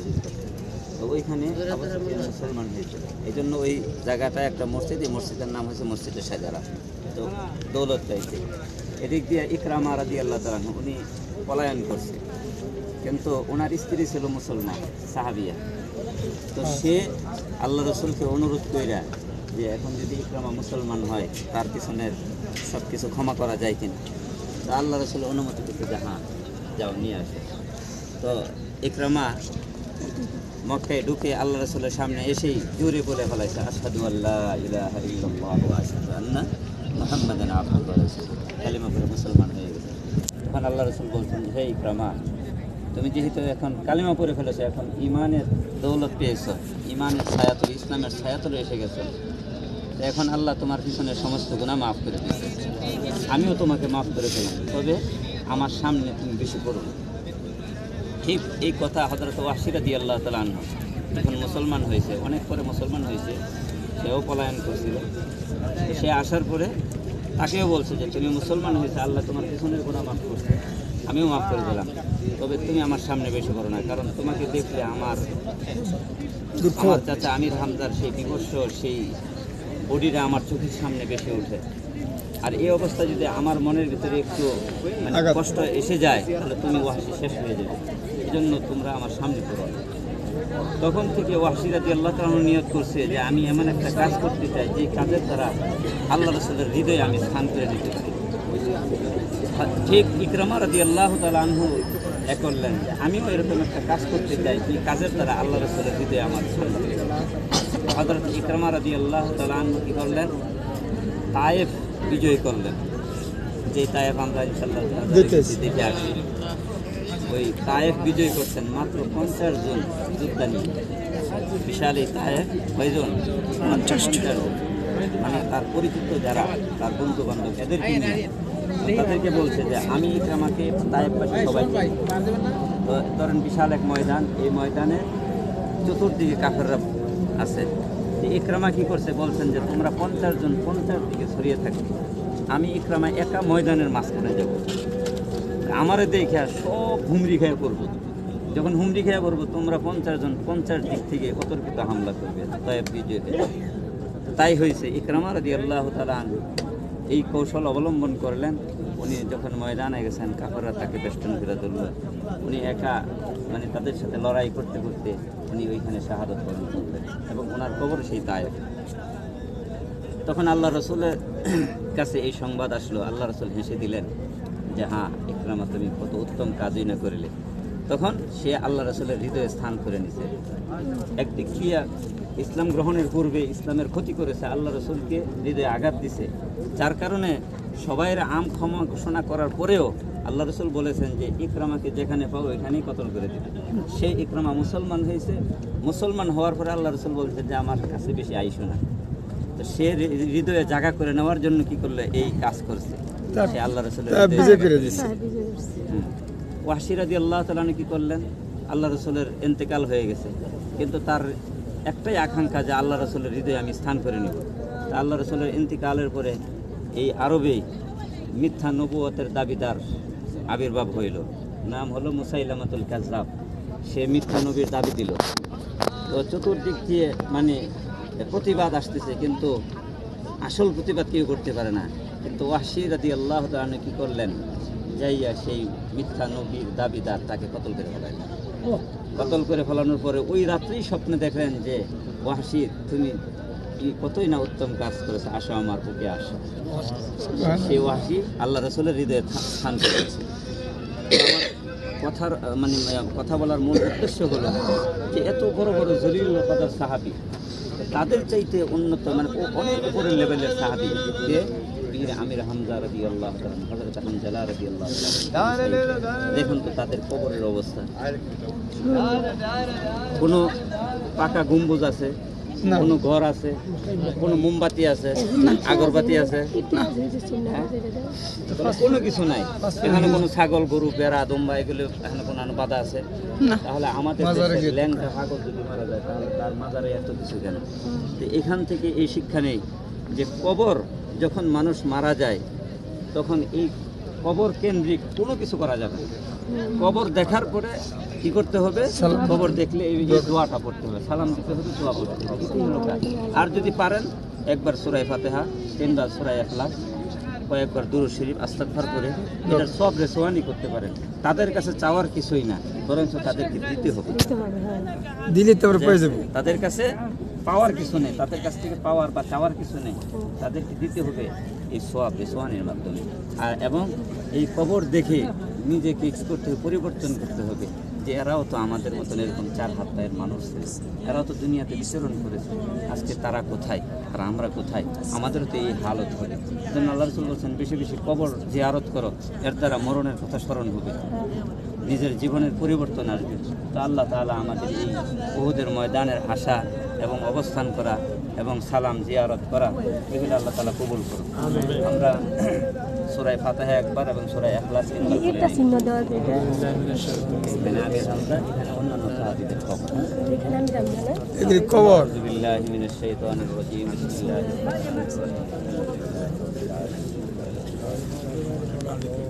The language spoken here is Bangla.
হাজির করতে তো ওইখানে মুসলমান হয়েছিল এই জন্য ওই জায়গাটা একটা মসজিদ, এই মসজিদের নাম হয়েছে মসজিদে সাজারা। তো দৌলত চাইছে। এদিক দিয়ে ইকরামা রাদি আল্লাহ তালান উনি পলায়ন করছে। কিন্তু ওনার স্ত্রী ছিল মুসলমান, সাহাবিয়া। তো সে আল্লাহ রসুলকে অনুরোধ কইরা যে এখন যদি ইকরামা মুসলমান হয়, তার পিছনের সব কিছু ক্ষমা করা যায় কিনা? তো আল্লাহ রসুল অনুমতি করতে যে হ্যাঁ যাও, নিয়ে আসে। তো ইকরামা মক্কায় ঢুকে আল্লাহ রসুলের সামনে এসেই জোরে বলে ফেলাইছে আসাদু আল্লাহ ইলাহা ইল্লাল্লাহ কালিমা পড়ে মুসলমান হয়ে গেছে তখন আল্লাহ রসুল বলছেন, হে ইকরামা, তুমি যেহেতু এখন কালিমা পড়ে ফেলেছো, এখন ইমানের দৌলত পেয়েছ ইমানের ছায়াতল, ইসলামের ছায়াতলে এসে গেছো এখন আল্লাহ তোমার পিছনে সমস্ত গুণা মাফ করে দিয়েছে। আমিও তোমাকে মাফ করে ফেলাম তবে আমার সামনে তুমি বেশি করো। ঠিক এই কথা হজরত ওয়াসিরা দিয়ে আল্লাহ তালা আনহা। যখন মুসলমান হয়েছে অনেক পরে মুসলমান হয়েছে সেও পলায়ন করছিল। সে আসার পরে তাকেও বলছে যে তুমি মুসলমান হয়েছে আল্লাহ তোমার পিছনের গুণা মাফ করছে। আমিও মাফ করে দিলাম। তবে তুমি আমার সামনে বেশি করো না কারণ তোমাকে দেখলে আমার আমার চাচা আমির হামদার সেই বিমর্ষ সেই বডিটা আমার চোখের সামনে বেশি ওঠে। আর এই অবস্থা যদি আমার মনের ভিতরে একটু মানে কষ্ট এসে যায় তাহলে তুমি ওয়াসি শেষ হয়ে যাবে। জন্য তোমরা আমার সামনে করো তখন থেকে ওয়াসিরাজি আল্লাহ তালা নিয়ত করছে যে আমি এমন একটা কাজ করতে চাই যে কাজের দ্বারা আল্লাহ রসুলের হৃদয়ে আমি স্থান করে নিতে পারি ঠিক ইকরামা রাদি আল্লাহ তালা আনহু এ করলেন যে আমিও এরকম একটা কাজ করতে চাই যে কাজের দ্বারা আল্লাহ রসুলের হৃদয়ে আমার স্থান করে হজরত ইকরামা রাদি আল্লাহ তালা আনহু কী করলেন? তায়েফ বিজয় করলেন। যে তায়েফ আমরা ইনশাল্লাহ। দেখে আসি ওই তায়েফ বিজয় করছেন মাত্র পঞ্চাশ জন যোদ্ধা নিয়ে। বিশাল এই তায়েফ কয়জন? পঞ্চাশ জন। মানে তার পরিচিত যারা তার বন্ধু বান্ধব এদেরকে নিয়ে। তাদেরকে বলছে যে আমি ইকরামাকে তায়েফবাসী সবাই তো ধরেন বিশাল এক ময়দান এই ময়দানে চতুর্দিকে কাফেররা আছে। ইকরামা কি করছে? বলছেন যে তোমরা পঞ্চাশ জন পঞ্চাশ দিকে ছড়িয়ে থাকবে আমি ইকরামা একা ময়দানের মাঝখানে যাব। আমারে দেখে সব হুমরি খেয়ে করব যখন হুমরি খেয়ে করব তোমরা পঞ্চাশ জন পঞ্চাশ দিক থেকে অতর্কিত হামলা করবে, তাই হয়েছে। ইকরামা রাদি আল্লাহ তালা এই কৌশল অবলম্বন করলেন। উনি যখন ময়দানে গেছেন কাপড়রা তাকে বেষ্টন করে ধরল। উনি একা মানে তাদের সাথে লড়াই করতে করতে উনি ওইখানে শাহাদত বরণ করলেন এবং ওনার কবর সেই তায়েফ। তখন আল্লাহ রসুলের কাছে এই সংবাদ আসলো। আল্লাহ রসুল হেসে দিলেন যে হ্যাঁ ইকরামা তুমি কত উত্তম কাজই না করিলে, তখন সে আল্লাহ রসুলের হৃদয়ে স্থান করে নিছে। একটি দিয়ে ইসলাম গ্রহণের পূর্বে ইসলামের ক্ষতি করেছে আল্লাহ রসুলকে হৃদয়ে আঘাত দিছে। যার কারণে সবাইয়ের আম ক্ষমা ঘোষণা করার পরেও আল্লাহ রসুল বলেছেন যে, ইকরামাকে যেখানে পাবো এখানেই কতল করে দিবে। সে ইকরামা মুসলমান হয়েছে। মুসলমান হওয়ার পরে আল্লাহ রসুল বলছে যে, আমার কাছে বেশি আইসো না তো সে হৃদয়ে জায়গা করে নেওয়ার জন্য কি করল? এই কাজ করছে। আল্লাহ রসুলের ওয়াসিরাদি আল্লাহ তালানি কি করলেন? আল্লাহ রসুলের এন্তেকাল হয়ে গেছে। কিন্তু তার একটাই আকাঙ্ক্ষা যে আল্লাহ রসুলের হৃদয়ে আমি স্থান করে নিব। তা আল্লাহ রসুলের ইন্তিকালের পরে এই আরবে মিথ্যা নবুয়তের দাবিদার আবির্ভাব হইল। নাম হলো মুসাইলামাতুল কাজরাব সে মিথ্যা নবীর দাবি দিল। তো চতুর্দিক দিয়ে মানে প্রতিবাদ আসতেছে কিন্তু আসল প্রতিবাদ কেউ করতে পারে না। কিন্তু ওয়াসি রাদি আল্লাহ তাআলা কি করলেন? যাইয়া সেই মিথ্যা নবীর দাবিদার তাকে কতল করে ফেলাইলেন কতল করে ফেলানোর পরে ওই রাত্রেই স্বপ্নে দেখলেন যে, ওয়াসি, তুমি কি কতই না উত্তম কাজ করেছে, আসো আমার বুকে আসো। সেই ওয়াসি আল্লাহ রসুলের হৃদয়ে স্থান করেছে। কথার মানে কথা বলার মূল উদ্দেশ্য হলো যে, এত বড় বড় কদার সাহাবি, তাদের চাইতে উন্নত মানে অনেক উপরের লেভেলের সাহাবি, যে বীর আমির হামজা রবি আল্লাহ হজরত হামজালা রবি আল্লাহ দেখুন তো তাদের কবরের অবস্থা। কোনো পাকা গম্বুজ আছে। কোনো ঘর আছে কোনো মোমবাতি আছে আগরবাতি আছে হ্যাঁ? কোনো কিছু নাই। এখানে কোনো ছাগল গরু বেড়া দম্বা এগুলো এখানে কোনো বাধা আছে? তাহলে আমাদের মাজারে ল্যাংটা ছাগল যদি মারা যায় তাহলে তার মাজারে এত কিছু কেন? তো এখান থেকে এই শিক্ষা নেই যে কবর যখন মানুষ মারা যায় তখন এই কবর কেন্দ্রিক কোনো কিছু করা যাবে না। কবর দেখার পরে কি করতে হবে কবর দেখলে এই যে দোয়াটা পড়তে হবে সালাম দিতে হবে দোয়া পড়তে হবে। আর যদি পারেন একবার সুরাই ফাতেহা তিনবার সুরাই এখলাস কয়েকবার দুরু শরীফ আস্তাগফার করে এটার সব রেসোয়ানি করতে পারেন। তাদের কাছে চাওয়ার কিছুই না বরঞ্চ তাদেরকে দিতে হবে। দিলে তারপরে পেয়ে যাব। তাদের কাছে পাওয়ার কিছু নেই তাদের কাছ থেকে পাওয়ার বা চাওয়ার কিছু নেই তাদেরকে দিতে হবে এই সোয়াব এই সোয়ানের মাধ্যমে। আর এবং এই কবর দেখে নিজেকে করতে হবে পরিবর্তন করতে হবে। যে এরাও তো আমাদের মতন এরকম চার হাত পায়ের মানুষ এরাও তো দুনিয়াতে বিচরণ করেছে। আজকে তারা কোথায়? আর আমরা কোথায়? আমাদেরও তো এই হালত হবে। জন্য আল্লাহ রসুল বলছেন, বেশি বেশি কবর জিয়ারত করো। এর দ্বারা মরণের কথা স্মরণ হবে। নিজের জীবনের পরিবর্তন আসবে। তো আল্লাহ তাআলা আমাদের এই বহুদের ময়দানের আশা এবং অবস্থান করা এবং সালাম জিয়ারত করা, এগুলো আল্লাহ তাআলা কবুল করুন আমরা সুরাই ফাতাহা একবার এবং সুরাই এখলাস একটা চিহ্ন দেওয়া এখানে অন্যান্য সাহাবীদের খবর। এখানে আমি খবর? মিনাশ শাইতানির রাজিম বিসমিল্লাহির রহমানির রহিম।